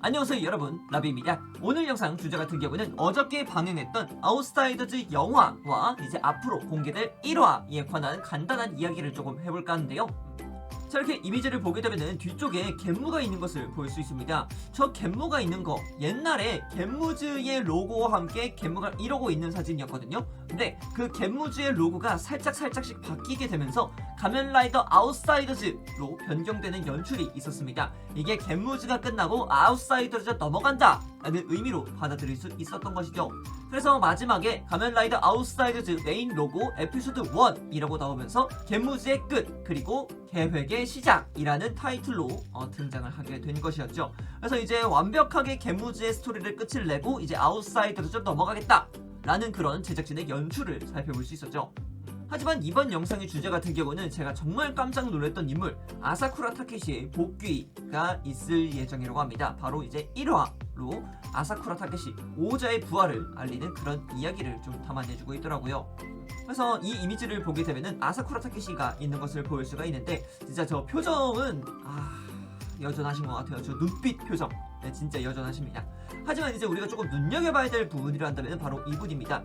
안녕하세요 여러분. 라비입니다. 오늘 영상 주제 같은 경우는 어저께 방영했던 아웃사이더즈 영화와 이제 앞으로 공개될 1화에 관한 간단한 이야기를 조금 해볼까 하는데요. 자 이렇게 이미지를 보게 되면은 뒤쪽에 갯무가 있는 것을 볼 수 있습니다. 저 갯무가 있는 거 옛날에 갯무즈의 로고와 함께 갯무가 이러고 있는 사진이었거든요. 근데 그 갯무즈의 로고가 살짝 살짝씩 바뀌게 되면서 가면라이더 아웃사이더즈로 변경되는 연출이 있었습니다. 이게 갯무즈가 끝나고 아웃사이더즈 넘어간다 라는 의미로 받아들일 수 있었던 것이죠. 그래서 마지막에 가면라이더 아웃사이더즈 메인 로고 에피소드 1이라고 나오면서 갯무즈의 끝 그리고 계획의 시작이라는 타이틀로 어, 등장을 하게 된 것이었죠. 그래서 이제 완벽하게 갯무즈의 스토리를 끝을 내고 이제 아웃사이더즈 넘어가겠다 라는 그런 제작진의 연출을 살펴볼 수 있었죠 하지만 이번 영상의 주제 같은 경우는 제가 정말 깜짝 놀랐던 인물 아사쿠라 타케시의 복귀가 있을 예정이라고 합니다. 바로 이제 1화로 아사쿠라 타케시 오자의 부활을 알리는 그런 이야기를 좀 담아내주고 있더라고요. 그래서 이 이미지를 보게 되면은 아사쿠라 타케시가 있는 것을 볼 수가 있는데 진짜 저 표정은 아 여전하신 것 같아요. 저 눈빛 표정 네, 진짜 여전하십니다. 하지만 이제 우리가 조금 눈여겨봐야 될 부분이라 한다면 바로 이분입니다.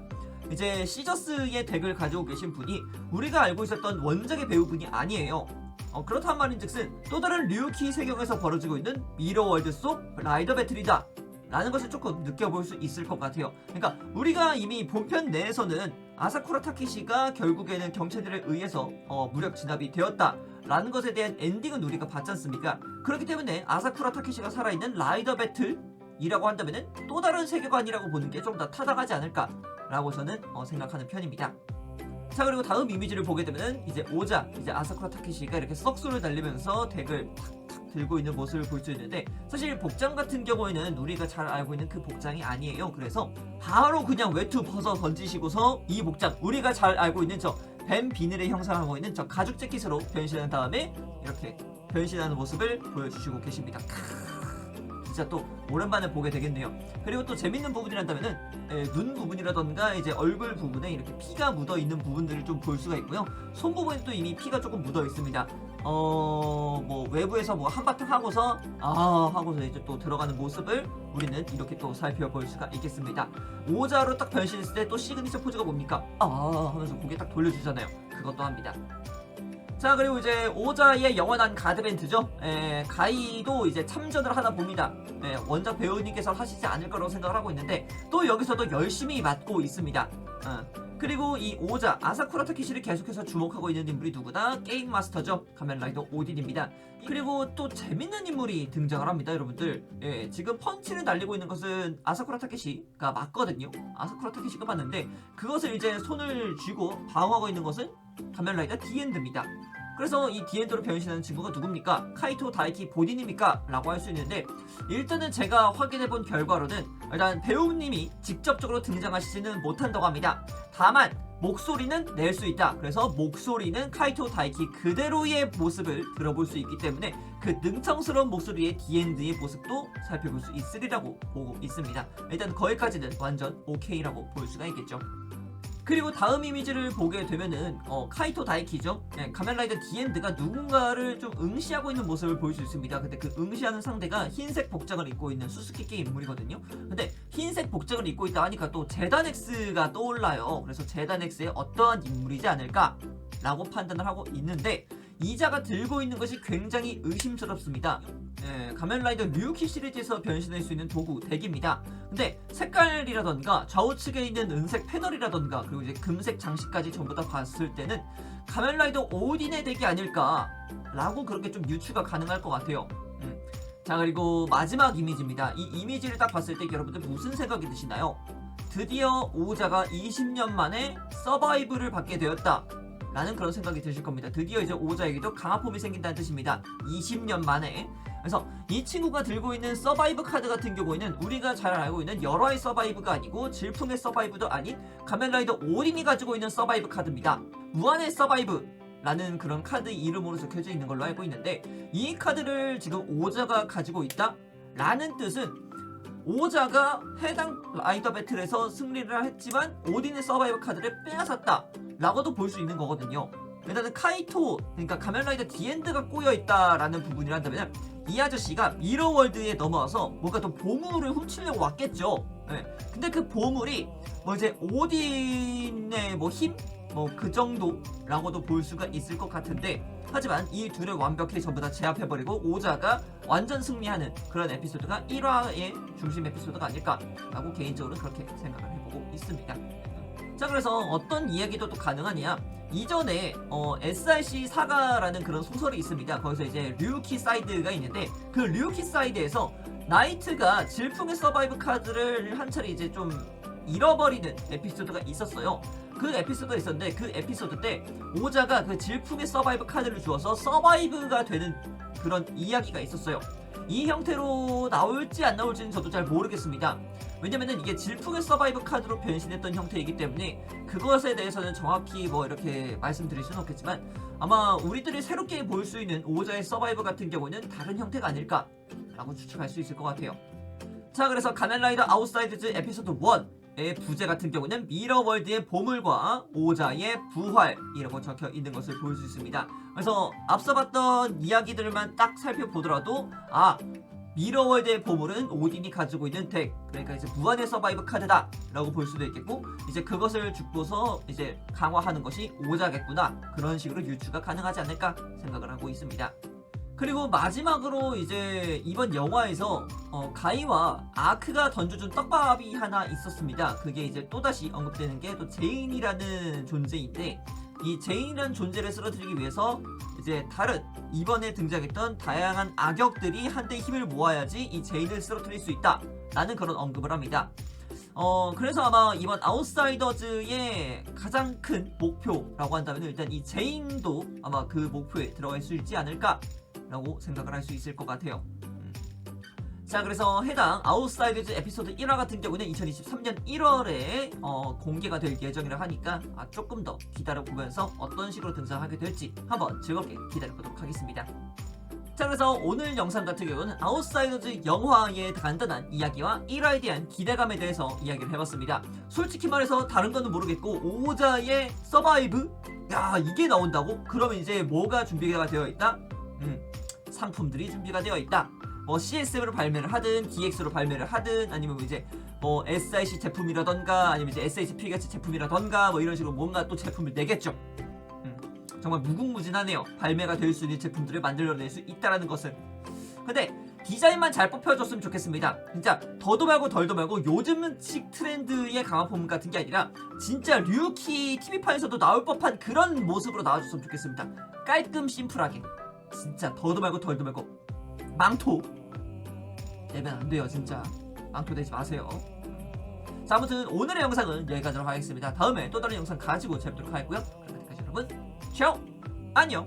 이제 시저스의 덱을 가지고 계신 분이 우리가 알고 있었던 원작의 배우분이 아니에요. 어, 그렇단 말인즉슨 또 다른 류키 세경에서 벌어지고 있는 미러월드 속 라이더 배틀이다. 라는 것을 조금 느껴볼 수 있을 것 같아요. 그러니까 우리가 이미 본편 내에서는 아사쿠라 타키시가 결국에는 경찰들에 의해서 어, 무력 진압이 되었다. 라는 것에 대한 엔딩은 우리가 봤지 않습니까? 그렇기 때문에 아사쿠라 타키시가 살아있는 라이더 배틀이라고 한다면 또 다른 세계관이라고 보는 게 좀 더 타당하지 않을까 라고 저는 어, 생각하는 편입니다. 자 그리고 다음 이미지를 보게 되면은 이제 오자 이제 아사쿠라 타케시가 이렇게 썩소를 달리면서 덱을 탁탁 들고 있는 모습을 볼 수 있는데 사실 복장 같은 경우에는 우리가 잘 알고 있는 그 복장이 아니에요. 그래서 바로 그냥 외투 벗어 던지시고서 이 복장 우리가 잘 알고 있는 저 뱀 비늘에 형상하고 있는 저 가죽 재킷으로 변신한 다음에 이렇게 변신하는 모습을 보여주시고 계십니다 진짜 또 오랜만에 보게 되겠네요. 그리고 또 재밌는 부분이란다면은 에, 눈 부분이라던가 이제 얼굴 부분에 이렇게 피가 묻어 있는 부분들을 좀 볼 수가 있고요. 손 부분에 또 이미 피가 조금 묻어 있습니다. 어, 뭐 외부에서 뭐 한바탕 하고서 아 하고서 이제 또 들어가는 모습을 우리는 이렇게 또 살펴볼 수가 있겠습니다. 오자로 딱 변신했을 때 또 시그니처 포즈가 뭡니까? 아 하면서 고개 딱 돌려주잖아요. 그것도 합니다. 자 그리고 이제 오자의 영원한 가드벤트죠. 에, 가이도 이제 참전을 하나 봅니다. 에, 원작 배우님께서 하시지 않을 거라고 생각을 하고 있는데 또 여기서도 열심히 맡고 있습니다. 어. 그리고 이 오자 아사쿠라 타키시를 계속해서 주목하고 있는 인물이 누구다? 게임 마스터죠. 가면라이더 오딘입니다. 그리고 또 재밌는 인물이 등장을 합니다 여러분들. 예, 지금 펀치를 날리고 있는 것은 아사쿠라 타케시가 맞거든요. 아사쿠라 타케시가 맞는데 그것을 이제 손을 쥐고 방어하고 있는 것은 가면라이더 디엔드입니다 그래서 이 디엔드로 변신하는 친구가 누굽니까? 카이토 다이키 보디입니까? 라고 할 수 있는데 일단은 제가 확인해본 결과로는 일단 배우님이 직접적으로 등장하시지는 못한다고 합니다. 다만 목소리는 낼 수 있다. 그래서 목소리는 카이토 다이키 그대로의 모습을 들어볼 수 있기 때문에 그 능청스러운 목소리의 디엔드의 모습도 살펴볼 수 있으리라고 보고 있습니다. 일단 거기까지는 완전 오케이라고 볼 수가 있겠죠. 그리고 다음 이미지를 보게 되면은 어, 카이토 다이키죠. 네, 가면라이더 디엔드가 누군가를 좀 응시하고 있는 모습을 볼수 있습니다. 근데 그 응시하는 상대가 흰색 복장을 입고 있는 수수께끼 인물이거든요. 근데 흰색 복장을 입고 있다 하니까 또 제다넥스가 떠올라요. 그래서 제다넥스의 어떠한 인물이지 않을까라고 판단을 하고 있는데 이자가 들고 있는 것이 굉장히 의심스럽습니다. 예, 가면라이더 류키 시리즈에서 변신할 수 있는 도구 덱입니다. 근데 색깔이라던가 좌우측에 있는 은색 패널이라던가 그리고 이제 금색 장식까지 전부 다 봤을 때는 가면라이더 오딘의 덱이 아닐까라고 그렇게 좀 유추가 가능할 것 같아요. 음. 자 그리고 마지막 이미지입니다. 이 이미지를 딱 봤을 때 여러분들 무슨 생각이 드시나요? 드디어 오자가 20년 만에 서바이브를 받게 되었다. 라는 그런 생각이 드실 겁니다. 드디어 이제 오자에게도 강화폼이 생긴다는 뜻입니다. 20년 만에. 그래서 이 친구가 들고 있는 서바이브 카드 같은 경우에는 우리가 잘 알고 있는 열화의 서바이브가 아니고 질풍의 서바이브도 아닌 가면라이더 오린이 가지고 있는 서바이브 카드입니다. 무한의 서바이브 라는 그런 카드 이름으로 적혀져 있는 걸로 알고 있는데 이 카드를 지금 오자가 가지고 있다? 라는 뜻은 오자가 해당 라이더 배틀에서 승리를 했지만 오딘의 서바이브 카드를 빼앗았다 라고도 볼 수 있는 거거든요 일단은 카이토 그러니까 가면라이더 디엔드가 꼬여있다라는 부분이란다면 이 아저씨가 미러월드에 넘어와서 뭔가 또 보물을 훔치려고 왔겠죠. 네. 근데 그 보물이 뭐 이제 오딘의 뭐 힘? 뭐 그 정도라고도 볼 수가 있을 것 같은데 하지만 이 둘을 완벽히 전부 다 제압해버리고 오자가 완전 승리하는 그런 에피소드가 1화의 중심 에피소드가 아닐까라고 개인적으로 그렇게 생각을 해보고 있습니다. 자 그래서 어떤 이야기도 또 가능하냐 이전에 어, SRC 사가라는 그런 소설이 있습니다. 거기서 이제 류키 사이드가 있는데 그 류키 사이드에서 나이트가 질풍의 서바이브 카드를 한 차례 이제 좀 잃어버리는 에피소드가 있었어요. 그 에피소드가 있었는데 그 에피소드 때 오자가 그 질풍의 서바이브 카드를 주어서 서바이브가 되는 그런 이야기가 있었어요. 이 형태로 나올지 안 나올지는 저도 잘 모르겠습니다. 왜냐면은 이게 질풍의 서바이브 카드로 변신했던 형태이기 때문에 그것에 대해서는 정확히 뭐 이렇게 말씀드릴 수는 없겠지만 아마 우리들이 새롭게 볼 수 있는 오자의 서바이브 같은 경우는 다른 형태가 아닐까라고 추측할 수 있을 것 같아요. 자 그래서 가면라이더 아웃사이드즈 에피소드 1 의 부제 같은 경우는 미러월드의 보물과 오자의 부활이라고 적혀 있는 것을 볼 수 있습니다. 그래서 앞서 봤던 이야기들만 딱 살펴보더라도 아 미러월드의 보물은 오딘이 가지고 있는 덱 그러니까 이제 무한의 서바이브 카드다 라고 볼 수도 있겠고 이제 그것을 죽고서 이제 강화하는 것이 오자겠구나 그런 식으로 유추가 가능하지 않을까 생각을 하고 있습니다 그리고 마지막으로 이제 이번 영화에서 어, 가이와 아크가 던져준 떡밥이 하나 있었습니다. 그게 이제 또다시 언급되는 게 또 제인이라는 존재인데 이 제인이라는 존재를 쓰러뜨리기 위해서 이제 다른 이번에 등장했던 다양한 악역들이 한데 힘을 모아야지 이 제인을 쓰러뜨릴 수 있다 라는 그런 언급을 합니다. 어 그래서 아마 이번 아웃사이더즈의 가장 큰 목표라고 한다면 일단 이 제인도 아마 그 목표에 들어갈 수 있지 않을까 라고 생각을 할 수 있을 것 같아요 음. 자 그래서 해당 아웃사이더즈 에피소드 1화 같은 경우는 2023년 1월에 어, 공개가 될 예정이라 하니까 아, 조금 더 기다려보면서 어떤 식으로 등장하게 될지 한번 즐겁게 기다려보도록 하겠습니다 자 그래서 오늘 영상 같은 경우는 아웃사이더즈 영화의 간단한 이야기와 1화에 대한 기대감에 대해서 이야기를 해봤습니다 솔직히 말해서 다른 거는 모르겠고 오자의 서바이브? 야 이게 나온다고? 그러면 이제 뭐가 준비가 되어 있다? 음, 상품들이 준비가 되어 있다 뭐 CSM으로 발매를 하든 DX로 발매를 하든 아니면 뭐 이제 뭐 SIC 제품이라던가 아니면 이제 SH 피겨치 제품이라던가 뭐 이런 식으로 뭔가 또 제품을 내겠죠. 음, 정말 무궁무진하네요. 발매가 될 수 있는 제품들을 만들어낼 수 있다라는 것은. 근데 디자인만 잘 뽑혀줬으면 좋겠습니다. 진짜 더도 말고 덜도 말고 요즘식 트렌드의 강화품 같은 게 아니라 진짜 류키 TV판에서도 나올 법한 그런 모습으로 나와줬으면 좋겠습니다. 깔끔 심플하게. 진짜 더도 말고 덜도 말고 망토. 내면 안 돼요 진짜. 망토 내지 마세요. 자 아무튼 오늘의 영상은 여기까지로 하겠습니다. 다음에 또 다른 영상 가지고 찾도록 하겠고요. 그럼 그때까지 여러분 샤오! 안녕